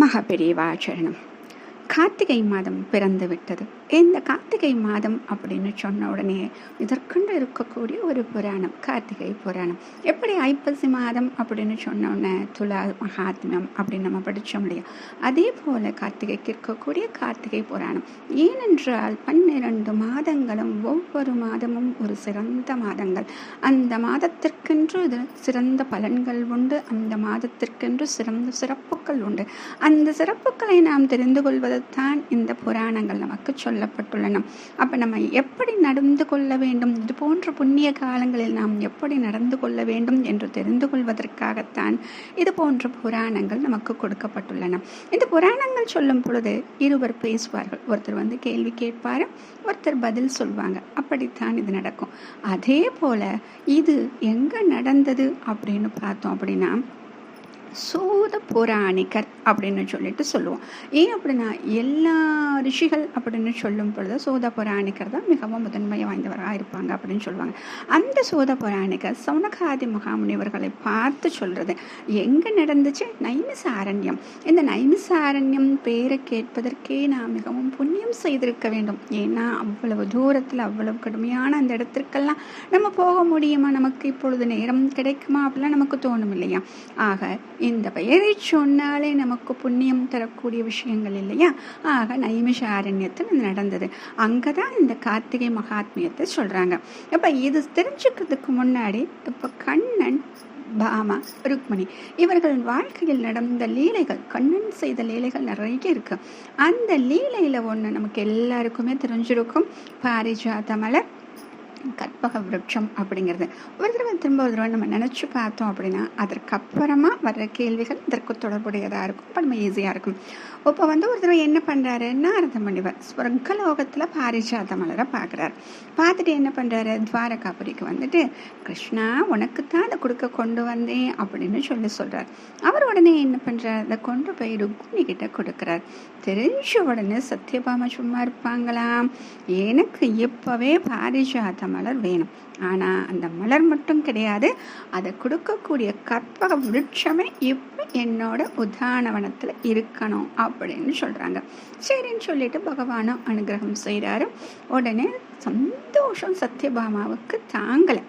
மகாபெரிவாச்சரணம். கார்த்திகை மாதம் பிறந்து விட்டது இந்த கார்த்திகை மாதம் அப்படின்னு சொன்ன உடனே இதற்கென்று இருக்கக்கூடிய ஒரு புராணம் கார்த்திகை புராணம். எப்படி ஐப்பசி மாதம் அப்படின்னு சொன்ன உடனே துலா மகாத்மியம் அப்படின்னு நம்ம படித்தோம் இல்லையா? அதே போல் கார்த்திகைக்கு இருக்கக்கூடிய கார்த்திகை புராணம். ஏனென்றால் பன்னிரண்டு மாதங்களும் ஒவ்வொரு மாதமும் ஒரு சிறந்த மாதங்கள். அந்த மாதத்திற்கு இது சிறந்த பலன்கள் உண்டு. அந்த மாதத்திற்கென்று சிறந்த சிறப்புகள் உண்டு. அந்த சிறப்புகளை நாம் தெரிந்து கொள்வது தான் இந்த புராணங்கள் நமக்கு சொல்லப்பட்டுள்ளன. அப்போ நம்ம எப்படி நடந்து கொள்ள வேண்டும்? இது போன்ற புண்ணிய காலங்களில் நாம் எப்படி நடந்து கொள்ள வேண்டும் என்று தெரிந்து கொள்வதற்காகத்தான் இது போன்ற புராணங்கள் நமக்கு கொடுக்கப்பட்டுள்ளன. இந்த புராணங்கள் சொல்லும் பொழுது இருவர் பேசுவார்கள். ஒருத்தர் வந்து கேள்வி கேட்பார் ஒருத்தர் பதில் சொல்வாங்க. அப்படித்தான் இது நடக்கும். அதே போல இது எங்க நடந்தது அப்படின்னு பார்த்தோம் அப்படின்னா சூத புராணிகர் அப்படின்னு சொல்லிட்டு சொல்லுவோம். ஏன் அப்படின்னா எல்லா ரிஷிகள் அப்படின்னு சொல்லும் பொழுது சூத புராணிகர் தான் மிகவும் முதன்மை வாய்ந்தவராக இருப்பாங்க அப்படின்னு சொல்லுவாங்க. அந்த சூத புராணிகர் சௌனகாதி முகாமுனிவர்களை பார்த்து சொல்கிறது எங்கே நடந்துச்சு? நைமிசாரண்யம். இந்த நைமிசாரண்யம் பேரை கேட்பதற்கே நான் மிகவும் புண்ணியம் செய்திருக்க வேண்டும். ஏன்னா அவ்வளவு தூரத்தில் அவ்வளவு கடுமையான அந்த இடத்திற்கெல்லாம் நம்ம போக முடியுமா? நமக்கு இப்பொழுது நேரம் கிடைக்குமா? அப்படிலாம் நமக்கு தோணும் இல்லையா ஆக இந்த பெயரை சொன்னாலே நமக்கு புண்ணியம் தரக்கூடிய விஷயங்கள் இல்லையா? ஆக நைமிஷாரண்யத்தில் இது நடந்தது. அங்கே தான் இந்த கார்த்திகை மகாத்மியத்தை சொல்கிறாங்க அப்போ இது தெரிஞ்சுக்கிறதுக்கு முன்னாடி இப்போ கண்ணன் பாமா ருக்மணி இவர்கள் வாழ்க்கையில் நடந்த லீலைகள் கண்ணன் செய்த லீலைகள் நிறைய இருக்குது அந்த லீலையில் ஒன்று நமக்கு எல்லாருக்குமே தெரிஞ்சிருக்கும். பாரிஜாத மலர் கற்பக விருட்சம் அப்படிங்கிறது. ஒரு தடவை திரும்ப ஒரு தடவை நம்ம நினச்சி பார்த்தோம் அப்படின்னா அதற்கப்புறமா வர்ற கேள்விகள் இதற்கு தொடர்புடையதாக இருக்கும் இப்போ நம்ம ஈஸியாக இருக்கும். இப்போ வந்து ஒரு தடவை என்ன பண்ணுறாரு நாரத முனிவர் ஸ்வர்கலோகத்தில் பாரிஜாத மலரை பார்க்குறாரு. பார்த்துட்டு என்ன பண்ணுறாரு துவாரகாபுரிக்கு வந்துட்டு கிருஷ்ணா உனக்கு தான் அதை கொடுக்க கொண்டு வந்தேன் அப்படின்னு சொல்லி சொல்கிறார் அவர் உடனே என்ன பண்ணுறார் அதை கொண்டு போய் ருக்மிணி கிட்ட கொடுக்குறார். தெரிஞ்ச உடனே சத்யபாமா சும்மா இருப்பாங்களாம். எனக்கு இப்போவே பாரிஜாதம் மலர் வேணும். ஆனால் அந்த மலர் மட்டும் கிடையாது அதை கொடுக்கக்கூடிய கற்பக விருட்சமே இப்போ என்னோட உதானவனத்தில் இருக்கணும் அப்படின்னு சொல்கிறாங்க சரின்னு சொல்லிட்டு பகவானும் அனுகிரகம் செய்கிறாரு உடனே சந்தோஷம் சத்யபாமாவுக்கு தாங்கலை.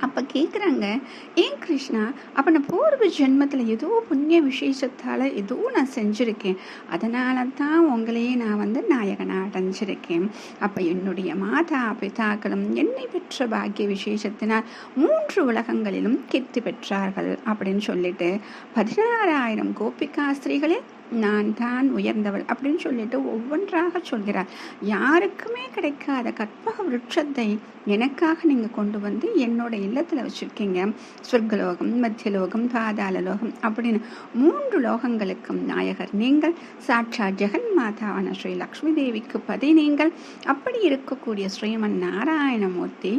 அப்போ கேட்குறாங்க ஏன் கிருஷ்ணா அப்போ நான் பூர்வ ஜென்மத்தில் ஏதோ புண்ணிய விசேஷத்தால் ஏதோ நான் செஞ்சுருக்கேன். அதனால தான் உங்களையே நான் வந்து நாயகனாக அடைஞ்சிருக்கேன். அப்போ என்னுடைய மாதா பிதாக்களும் என்னை பெற்ற பாக்கிய விசேஷத்தினால் மூன்று உலகங்களிலும் கெத்து பெற்றார்கள். அப்படின்னு சொல்லிட்டு பதினாறாயிரம் கோபிகாஸ்திரிகளில் நான் தான் உயர்ந்தவள் அப்படின்னு சொல்லிட்டு ஒவ்வொன்றாக சொல்கிறார். யாருக்குமே கிடைக்காத கற்பக விருட்சத்தை எனக்காக நீங்கள் கொண்டு வந்து என்னோட இல்லத்தில் வச்சுருக்கீங்க. சொர்க்கலோகம் மத்தியலோகம் பாதாள லோகம் அப்படின்னு மூன்று லோகங்களுக்கும் நாயகர் நீங்கள் சாட்சா ஜெகன் மாதாவான ஸ்ரீ லக்ஷ்மி தேவிக்கு பதி நீங்கள் அப்படி இருக்கக்கூடிய ஸ்ரீமன் நாராயணமூர்த்தி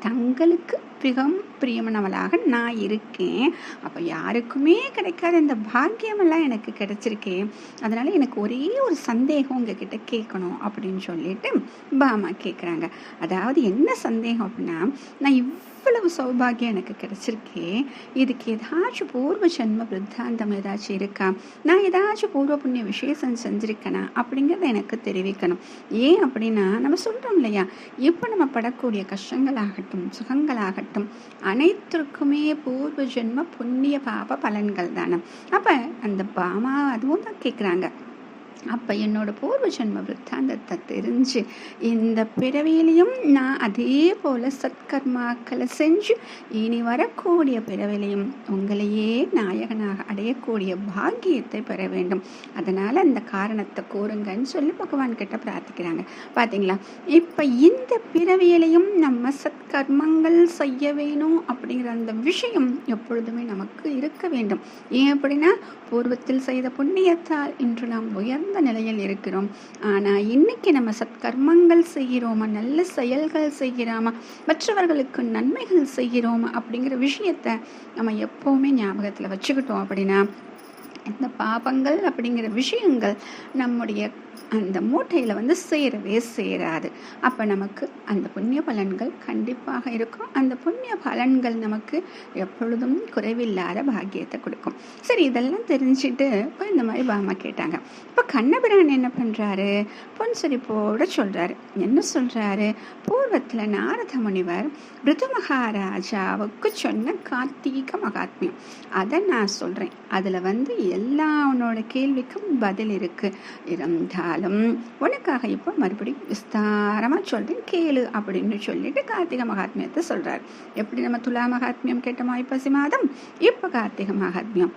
தங்களுக்கு மிகவும் பிரியமானவளாக நான் இருக்கேன். அப்போ யாருக்குமே கிடைக்காத இந்த பாக்கியமெல்லாம் எனக்கு கிடைச்சிருக்கேன் அதனால எனக்கு ஒரே ஒரு சந்தேகம் உங்ககிட்ட கேட்கணும் அப்படின்னு சொல்லிட்டு பாமா கேட்குறாங்க அதாவது என்ன சந்தேகம் அப்படின்னா நான் இவ்வளவு சௌபாகியம் எனக்கு கிடைச்சிருக்கே? இதுக்கு ஏதாச்சும் பூர்வ ஜென்ம விருத்தாந்தம் ஏதாச்சும் இருக்கா? நான் ஏதாச்சும் பூர்வ புண்ணிய விசேஷம் செஞ்சிருக்கேனா? அப்படிங்கிறத எனக்கு தெரிவிக்கணும். ஏன் அப்படின்னா நம்ம சொல்கிறோம் இல்லையா? இப்போ நம்ம படக்கூடிய கஷ்டங்களாகட்டும் சுகங்களாகட்டும் அனைத்திற்குமே பூர்வ ஜென்ம புண்ணிய பாப பலன்கள் தானே. அப்போ அந்த பாமா அதுவும் தான் கேட்குறாங்க அப்போ என்னோட பூர்வ ஜென்ம விற்த்தாந்தத்தை தெரிஞ்சு இந்த பிறவியிலையும் நான் அதே போல் சத்கர்மாக்களை செஞ்சு இனி வரக்கூடிய பிறவிலையும் உங்களையே நாயகனாக அடையக்கூடிய பாக்கியத்தை பெற வேண்டும். அதனால் அந்த காரணத்தை கூறுங்கன்னு சொல்லி பகவான் கிட்ட பிரார்த்திக்கிறாங்க. பார்த்தீங்களா இப்போ இந்த பிறவியிலையும் நம்ம சத்கர்மங்கள் செய்ய வேணும் அப்படிங்கிற அந்த விஷயம் எப்பொழுதுமே நமக்கு இருக்க வேண்டும். ஏன் அப்படின்னா பூர்வத்தில் செய்த புண்ணியத்தால் இன்று நாம் உயர் உயர்ந்த நிலையில் இருக்கிறோம். ஆனால் இன்னைக்கு நம்ம சத்கர்மங்கள் செய்கிறோமா? நல்ல செயல்கள் செய்கிறோமா? மற்றவர்களுக்கு நன்மைகள் செய்கிறோமா? அப்படிங்கிற விஷயத்த நம்ம எப்போவுமே ஞாபகத்தில் வச்சுக்கிட்டோம் அப்படின்னா இந்த பாபங்கள் அப்படிங்கிற விஷயங்கள் நம்முடைய அந்த மூட்டையில் வந்து சேரவே சேராது. அப்போ நமக்கு அந்த புண்ணிய பலன்கள் கண்டிப்பாக இருக்கும். அந்த புண்ணிய பலன்கள் நமக்கு எப்பொழுதும் குறைவில்லாத பாக்கியத்தை கொடுக்கும். சரி இதெல்லாம் தெரிஞ்சுட்டு இப்போ இந்த மாதிரி பாமா கேட்டாங்க. இப்போ கண்ணபிரான் என்ன பண்ணுறாரு பொன் சிரிப்போட சொல்கிறாரு என்ன சொல்கிறாரு பூர்வத்தில் நாரத முனிவர் ரிது மகாராஜாவுக்கு சொன்ன கார்த்திக மகாத்மியம். அதை நான் சொல்கிறேன் அதில் வந்து எல்லா உன்னோட கேள்விக்கும் பதில் இருக்குது இருந்தாலும் உனக்காக இப்போ மறுபடியும் விஸ்தாரமாக சொல்கிறேன் கேளு அப்படின்னு சொல்லிட்டு கார்த்திக மகாத்மியத்தை சொல்கிறார் எப்படி நம்ம துலா மகாத்மியம் கேட்டோமா? ஐப்பசி மாதம் இப்போ கார்த்திக மகாத்மியம்.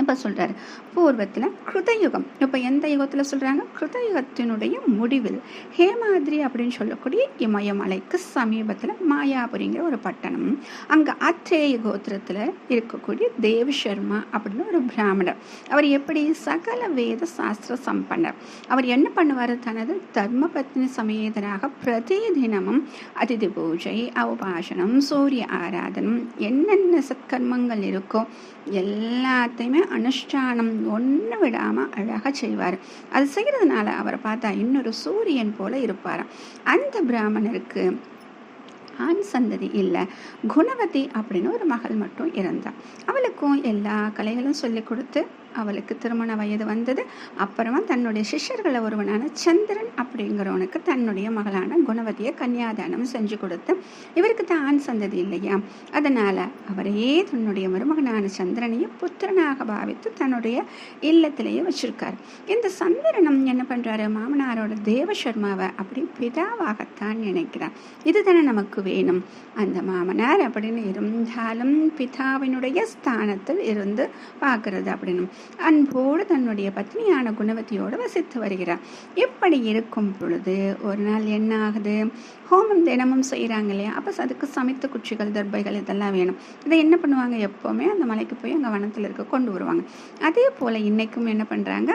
இப்போ சொல்கிறாரு பூர்வத்தில் கிருதயுகம். இப்போ எந்த யுகத்தில் சொல்கிறாங்க கிருதயுகத்தினுடைய முடிவில். ஹேமாதிரி அப்படின்னு சொல்லக்கூடிய இமயமலைக்கு சமீபத்தில் மாயாபுரிங்கிற ஒரு பட்டணம். அங்கே அத்ரேய கோத்திரத்தில் இருக்கக்கூடிய தேவ் சர்மா அப்படின்னு ஒரு பிராமணர். அவர் எப்படி சகல வேத சாஸ்திர சம்பன்னர். அவர் என்ன பண்ணுவார்? தனது தர்மபத்னி சமேதராக பிரதி தினமும் அதிதி பூஜை அவபாஷணம் சூரிய ஆராதனம் என்னென்ன சத்கர்மங்கள் இருக்கோ எல்லாத்தையுமே அனுஷ்டானம் ஒன்று விடாமல் அழகாக செய்வார். அது செய்கிறதுனால அவரை பார்த்தா இன்னொரு சூரியன் போல இருப்பாராம் அந்த பிராமணருக்கு ஆண் சந்ததி இல்லை. குணவதி அப்படின்னு ஒரு மகள் மட்டும் இருந்தாள் அவளுக்கும் எல்லா கலைகளும் சொல்லிக் கொடுத்து அவளுக்கு திருமண வயது வந்தது. அப்புறமா தன்னுடைய சிஷ்யர்களை ஒருவனான சந்திரன் அப்படிங்கிறவனுக்கு தன்னுடைய மகளான குணவதியை கன்னியாதானம் செஞ்சு கொடுத்து இவருக்கு தான் ஆண் சந்ததி இல்லையா? அதனால் அவரையே தன்னுடைய மருமகனான சந்திரனையும் புத்திரனாக பாவித்து தன்னுடைய இல்லத்திலேயே வச்சிருக்கார். இந்த சந்திரனம் என்ன பண்ணுறாரு மாமனாரோட தேவசர்மாவை அப்படி பிதாவாகத்தான் நினைக்கிறார். இதுதானே நமக்கு வேணும். அந்த மாமனார் அப்படின்னு இருந்தாலும் பிதாவினுடைய ஸ்தானத்தில் இருந்து பார்க்கறது அப்படின்னு அன்போடு தன்னுடைய பத்னியான குணவதியோடு வசித்து வருகிறார். இப்படி இருக்கும் பொழுது ஒரு நாள் என்ன ஆகுது? ஹோமம் தினமும் செய்கிறாங்க இல்லையா? அப்போ அதுக்கு சமைத்த குச்சிகள் தர்பைகள் இதெல்லாம் வேணும். இதை என்ன பண்ணுவாங்க? எப்போவுமே அந்த மலைக்கு போய் அங்கே வனத்தில் இருக்க கொண்டு வருவாங்க. அதே போல் இன்றைக்கும் என்ன பண்ணுறாங்க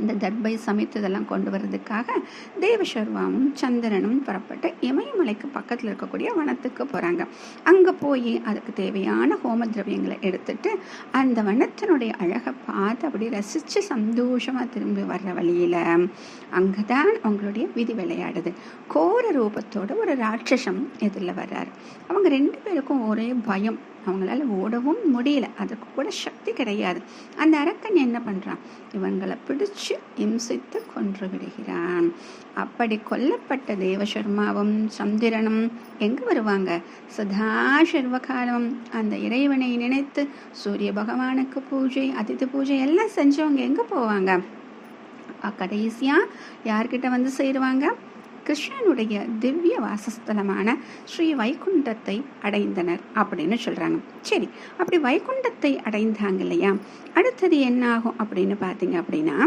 இந்த தர்பை சமைத்ததெல்லாம் கொண்டு வர்றதுக்காக தேவசர்வாவும் சந்திரனும் புறப்பட்டு இமயமலைக்கு பக்கத்தில் இருக்கக்கூடிய வனத்துக்கு போகிறாங்க அங்கே போய் அதுக்கு தேவையான ஹோம திரவியங்களை எடுத்துட்டு அந்த வனத்தினுடைய அழகை பார்த்து அப்படி ரசித்து சந்தோஷமாக திரும்பி வர்ற வழியில் அங்கே தான் அவங்களுடைய விதி விளையாடுது. கோர ரூபத்தோட ஒரு ராட்சசம் எதிரில் வர்றாரு. அவங்க ரெண்டு பேருக்கும் ஒரே பயம். அவங்களால ஓடவும் முடியல. அதுக்கு கூட சக்தி கிடையாது. அந்த அரக்கன் என்ன பண்ணுறான் இவங்களை பிடிச்சு இம்சித்து கொன்று விடுகிறான். அப்படி கொல்லப்பட்ட தேவசர்மாவும் சந்திரனும் எங்கே வருவாங்க? சதா சர்வகாலம் அந்த இறைவனை நினைத்து சூரிய பகவானுக்கு பூஜை அதிதி பூஜை எல்லாம் செஞ்சவங்க எங்கே போவாங்க? கடைசியாக யார்கிட்ட வந்து சேருவாங்க? கிருஷ்ணனுடைய திவ்ய வாசஸ்தலமான ஸ்ரீ வைகுண்டத்தை அடைந்தனர் அப்படின்னு சொல்கிறாங்க சரி அப்படி வைகுண்டத்தை அடைந்தாங்க இல்லையா? அடுத்தது என்ன ஆகும் அப்படின்னு பார்த்தீங்க அப்படின்னா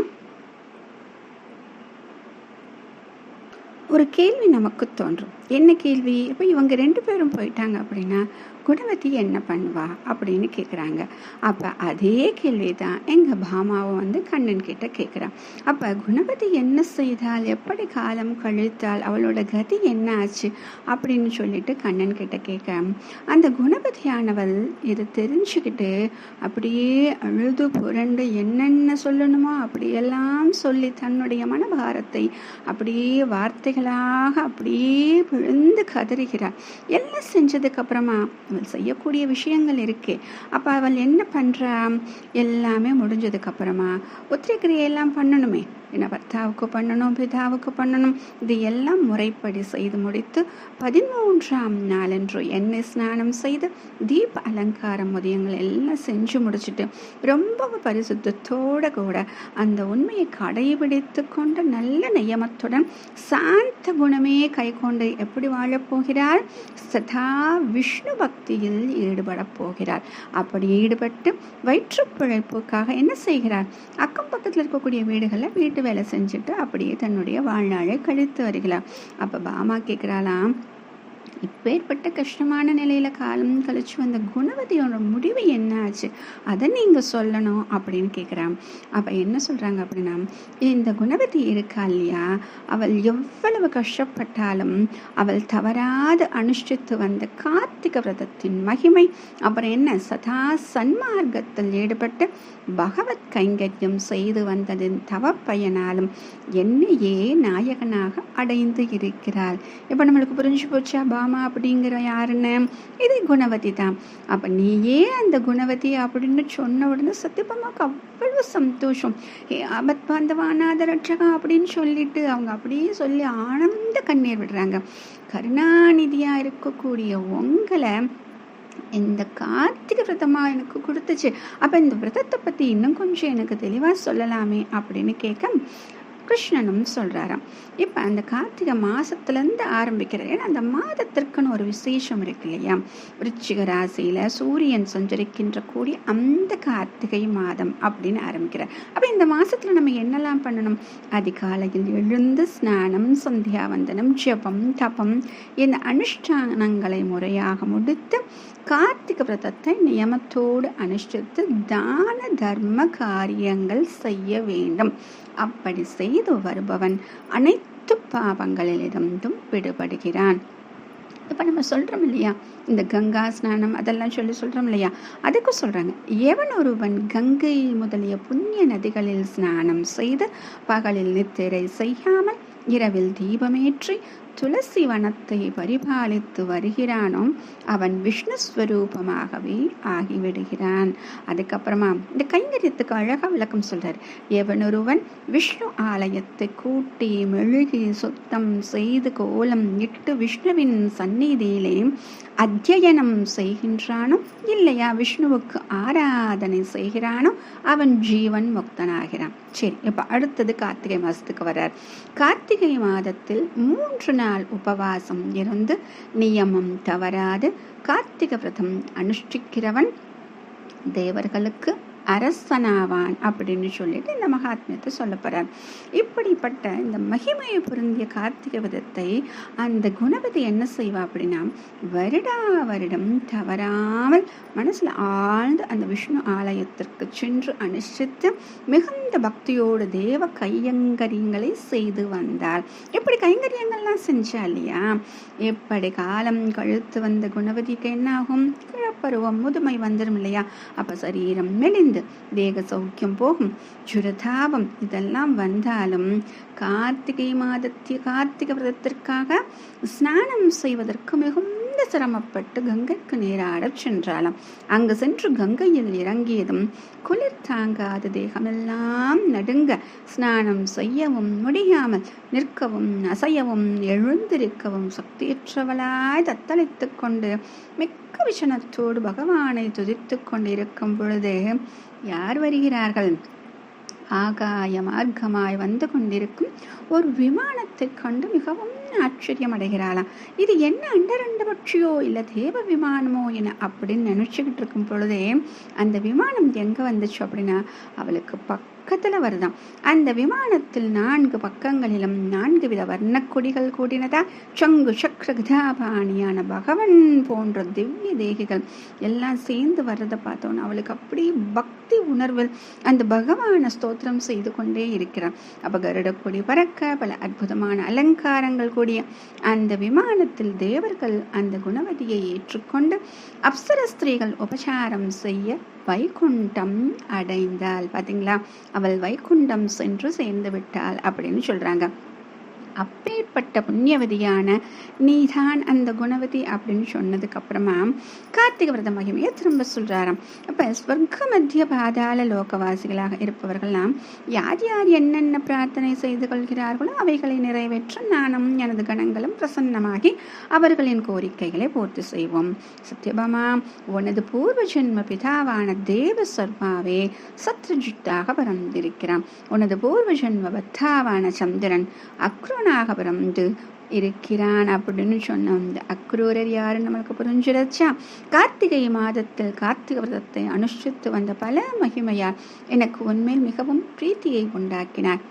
ஒரு கேள்வி நமக்கு தோன்றும். என்ன கேள்வி? இப்போ இவங்க ரெண்டு பேரும் போயிட்டாங்க அப்படின்னா குணவதி என்ன பண்ணுவா அப்படின்னு கேட்குறாங்க அப்போ அதே கேள்வி தான் எங்கள் பாமாவை வந்து கண்ணன் கிட்ட கேட்குறான் அப்போ குணவதி என்ன செய்தால் எப்படி காலம் கழித்தால் அவளோட கதி என்ன ஆச்சு அப்படின்னு சொல்லிட்டு கண்ணன் கிட்ட கேட்க அந்த குணபதியானவள் இதை தெரிஞ்சுக்கிட்டு அப்படியே அழுது புரண்டு என்னென்ன சொல்லணுமோ அப்படியெல்லாம் சொல்லி தன்னுடைய மனபாரத்தை அப்படியே வார்த்தைகளாக அப்படியே விழுந்து கதறுகிறாள். எல்லாம் செஞ்சதுக்கு அப்புறமா அவள் செய்யக்கூடிய விஷயங்கள் இருக்கே. அப்போ அவள் என்ன பண்ணுறா எல்லாமே முடிஞ்சதுக்கப்புறமா அப்புறமா பண்ணணுமே. என்ன பர்த்தாவுக்கு பண்ணணும் பிதாவுக்கு பண்ணணும் இது எல்லாம் முறைப்படி செய்து முடித்து பதிமூன்றாம் நாளன்று எண்ணெய் ஸ்நானம் செய்து தீப அலங்காரம் உதயங்கள் எல்லாம் செஞ்சு முடிச்சுட்டு ரொம்ப பரிசுத்தத்தோட கூட அந்த உண்மையை கடைபிடித்து கொண்டு நல்ல நியமத்துடன் சாந்த குணமே கை கொண்டு எப்படி வாழப்போகிறார் சதா விஷ்ணு பக்தியில் ஈடுபட போகிறார். அப்படி ஈடுபட்டு வயிற்றுப்பிழைப்புக்காக என்ன செய்கிறார்? அக்கம் பக்கத்தில் இருக்கக்கூடிய வீடுகளில் வீட்டு வேலை செஞ்சுட்டு அப்படியே தன்னுடைய வாழ்நாளை கழித்து வருகிறார். அப்போ பாமா கேட்குறாளாம் இப்பேற்பட்ட கஷ்டமான நிலையில காலம் கழிச்சு வந்த குணவதியோட முடிவு என்ன ஆச்சு? அதை நீங்க சொல்லணும் அப்படின்னு கேட்குறான் அப்ப என்ன சொல்றாங்க அப்படின்னா இந்த குணவதி இருக்கா இல்லையா? அவள் எவ்வளவு கஷ்டப்பட்டாலும் அவள் தவறாது அனுஷ்டித்து வந்த கார்த்திக விரதத்தின் மகிமை அப்புறம் என்ன? சதா சன்மார்க்கத்தில் ஈடுபட்டு பகவத் கைங்கரியம் செய்து வந்ததின் தவ பயனாலும் என்னையே நாயகனாக அடைந்து இருக்கிறாள். இப்போ நம்மளுக்கு புரிஞ்சு போச்சா பா அப்படிங்கிற யாருன்னு இது குணவதி தான். அப்போ நீயே அந்த குணவதி அப்படின்னு சொன்ன உடனே சத்தியபாமாவுக்கு அவ்வளவு சந்தோஷம். ஏ ஆபத் பாந்தவானாத ரட்சகா அப்படின்னு சொல்லிட்டு அவங்க அப்படியே சொல்லி ஆனந்த கண்ணீர் விடுறாங்க. கருணாநிதியா இருக்கக்கூடிய உங்களை இந்த கார்த்திகை விரதமா எனக்கு கொடுத்துச்சு. அப்ப இந்த விரதத்தை பத்தி இன்னும் கொஞ்சம் எனக்கு தெளிவா சொல்லலாமே அப்படின்னு கேட்க கிருஷ்ணனும் சொல்கிறாராம் இப்போ அந்த கார்த்திகை மாதத்துலேருந்து ஆரம்பிக்கிறார் ஏன்னா அந்த மாதத்திற்குன்னு ஒரு விசேஷம் இருக்கு இல்லையா? விருச்சிக ராசியில் சூரியன் சஞ்சரிக்கின்ற கூடிய அந்த கார்த்திகை மாதம் அப்படின்னு ஆரம்பிக்கிறார் அப்போ இந்த மாதத்தில் நம்ம என்னெல்லாம் பண்ணணும்? அதிகாலையில் எழுந்து ஸ்நானம் சந்தியாவந்தனம் ஜபம் தபம் இந்த அனுஷ்டானங்களை முறையாக முடித்து கார்த்திக விரதத்தை நியமத்தோடு அனுஷ்டித்து தான தர்ம காரியங்கள் செய்ய வேண்டும். அப்படி செய்து வருபவன் அனைத்து பாவங்களிலிருந்தும் விடுபடுகிறான். இப்போ நம்ம சொல்கிறோம் இல்லையா? இந்த கங்கா ஸ்நானம் அதெல்லாம் சொல்லி சொல்கிறோம் இல்லையா? அதுக்கு சொல்கிறாங்க எவன் ஒருவன் கங்கை முதலிய புண்ணிய நதிகளில் ஸ்நானம் செய்து பகலில் நித்திரை செய்யாமல் இரவில் தீபமேற்றி துளசி வனத்தை பரிபாலித்து வருகிறானோ அவன் விஷ்ணு ஸ்வரூபமாகவே ஆகிவிடுகிறான். அதுக்கப்புறமா இந்த கைங்கரியத்துக்கு அழகா விளக்கம் சொல்றார். எவனொருவன் விஷ்ணு ஆலயத்தை கூட்டி மெழுகி சுத்தம் செய்து கோலம் இட்டு விஷ்ணுவின் சந்நிதியிலே அத்தியனம் செய்கின்றானோ இல்லையா விஷ்ணுவுக்கு ஆராதனை செய்கிறானோ அவன் ஜீவன் முக்தனாகிறான். சரி இப்போ அடுத்தது கார்த்திகை மாதத்துக்கு வர்றார். கார்த்திகை மாதத்தில் மூன்று நாள் நாள் உபவாசம் இருந்து நியமம் தவறாது. கார்த்திக விரதம் அனுஷ்டிக்கிறவன் தேவர்களுக்கு அரசனாவான் அப்படின்னு சொல்லிட்டு இந்த மகாத்மியத்தை சொல்ல போகிறார் இப்படிப்பட்ட இந்த மகிமையை பொருந்திய கார்த்திகை விதத்தை அந்த குணவதி என்ன செய்வா அப்படின்னா வருடா வருடம் தவறாமல் மனசில் ஆழ்ந்து அந்த விஷ்ணு ஆலயத்திற்கு சென்று அனுஷ்டித்து மிகுந்த பக்தியோடு தேவ கையங்கரியங்களை செய்து வந்தாள் எப்படி கைங்கரியங்கள்லாம் செஞ்சா இல்லையா? எப்படி காலம் கழுத்து வந்த குணவதிக்கு என்ன ஆகும் கிழப்பருவம் முதுமை வந்துடும் இல்லையா? அப்போ சரீரம் மெலிந்து தேக சௌக்கியம் போகும் சுரதாபம் இதெல்லாம் வந்தாலும் கார்த்திகை மாதத்திய கார்த்திகை விரதத்திற்காக ஸ்நானம் செய்வதற்கு மிகுந்த சிரமப்பட்டு கங்கைக்கு நேராடச் சென்றாளாம். அங்கு சென்று கங்கையில் இறங்கியதும் குளிர் தாங்காத தேகமெல்லாம் நடுங்க ஸ்நானம் செய்யவும் முடியாமல் நிற்கவும் அசையவும் எழுந்திருக்கவும் சக்தியற்றவளாய் தத்தளித்து கொண்டு மிக்க விஷணத்தோடு பகவானை துதித்துக் கொண்டிருக்கும் பொழுது யார் வருகிறார்கள்? ஆகாய மார்க்கமாய் வந்து கொண்டிருக்கும் ஒரு விமானத்தை கண்டு மிகவும் ஆச்சரியம் அடைகிறாளாம் இது என்ன அண்டரண்ட பட்சியோ இல்லை தேவ விமானமோ என அப்படின்னு நினச்சிக்கிட்டு இருக்கும் பொழுதே அந்த விமானம் எங்க வந்துச்சு அப்படின்னா அவளுக்கு பக்கம் பக்கத்துல வருதாம் அந்த விமானத்தில் நான்கு பக்கங்களிலும் நான்கு வித வர்ணக்கொடிகள் கூடினதா? சங்கு சக்கர கதாபாணியான பகவன் போன்ற திவ்ய தேகிகள் எல்லாம் சேர்ந்து வர்றதை பார்த்தோன்னு அவளுக்கு அப்படி பக்தி உணர்வில் அந்த பகவான ஸ்தோத்திரம் செய்து கொண்டே இருக்கிறான் அப்ப கருடக்கொடி பறக்க பல அற்புதமான அலங்காரங்கள் கூடிய அந்த விமானத்தில் தேவர்கள் அந்த குணவதியை ஏற்றுக்கொண்டு அப்சர ஸ்திரீகள் உபசாரம் செய்ய வைகுண்டம் அடைந்தாள். பார்த்தீங்களா அவள் வைகுண்டம் சென்று சேர்ந்து விட்டாள் அப்படின்னு சொல்கிறாங்க அப்பேற்பட்ட புண்ணியவதியான நீதான் அந்த குணவதி அப்படின்னு சொன்னதுக்கு அப்புறமா விரத மகிமையை திரும்ப சொல்றாராம். அப்ப ஸ்வர்க்க மத்திய பாதாள லோகவாசிகளாக இருப்பவர்கள்லாம் யார் யார் என்னென்ன பிரார்த்தனை செய்து கொள்கிறார்களோ அவைகளை நிறைவேற்ற நானும் எனது கணங்களும் பிரசன்னமாகி அவர்களின் கோரிக்கைகளை பூர்த்தி செய்வோம். சத்யபாமா உனது பூர்வ ஜென்ம பிதாவான தேவ சர்மாவே சத்ருஜித்தாக பிறந்திருக்கிறான். உனது பூர்வ ஜென்ம பத்தாவான சந்திரன் அக்ருணாக இருக்கிறான் அப்படின்னு சொன்ன அந்த அக்ரூரர் யாருன்னு நம்மளுக்கு புரிஞ்சிருச்சா கார்த்திகை மாதத்தில் கார்த்திகை விரதத்தை அனுஷ்டித்து வந்த பல மகிமையார் எனக்கு உண்மையில் மிகவும் பிரீத்தியை உண்டாக்கினார்.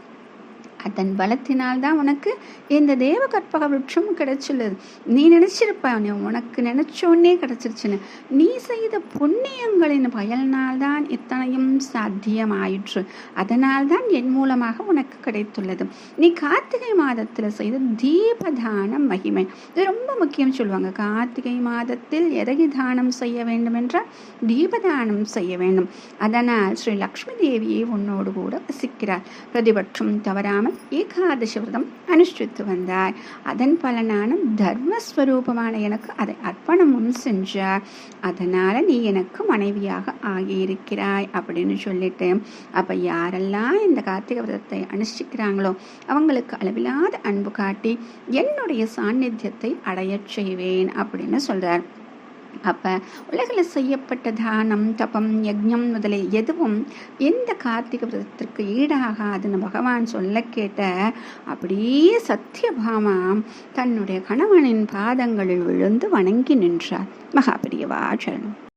அதன் பலத்தினால் தான் உனக்கு இந்த தேவ கற்பக விருட்சம் கிடைச்சுள்ளது. நீ நினைச்சிருப்ப நீ உனக்கு நினைச்சோன்னே கிடைச்சிருச்சுன்னு. நீ செய்த புண்ணியங்களின் பயனால்தான் இத்தனையும் சாத்தியமாயிற்று. அதனால் தான் என் மூலமாக உனக்கு கிடைத்துள்ளது. நீ கார்த்திகை மாதத்தில் செய்த தீபதான மகிமை. இது ரொம்ப முக்கியம் சொல்லுவாங்க. கார்த்திகை மாதத்தில் எதை தானம் செய்ய வேண்டும் என்றால் தீபதானம் செய்ய வேண்டும். அதனால் ஸ்ரீ லக்ஷ்மி தேவியை உன்னோடு கூட வசிக்கிறார். பிரதிபட்சம் தவறாமல் ஏகாதசி விரதம் அனுஷ்டித்து வந்தாய். அதன் பலனான தர்மஸ்வரூபமான எனக்கு அதை அர்ப்பணமும் செஞ்சார் அதனால் நீ எனக்கு மனைவியாக ஆகியிருக்கிறாய் அப்படின்னு சொல்லிட்டு அப்போ யாரெல்லாம் இந்த கார்த்திகை விரதத்தை அனுஷ்டிக்கிறாங்களோ அவங்களுக்கு அளவில்லாத அன்பு காட்டி என்னுடைய சாநித்தியத்தை அடையச் செய்வேன் அப்படின்னு சொல்கிறார் அப்போ உலகில் செய்யப்பட்ட தானம் தபம் யஜ்யம் முதலே எதுவும் எந்த கார்த்திகை விரதத்திற்கு ஈடாகாதுன்னு பகவான் சொல்ல கேட்ட அப்படியே சத்தியபாமா தன்னுடைய கணவனின் பாதங்களில் விழுந்து வணங்கி நின்றார். மகாபிரியவா சரணம்.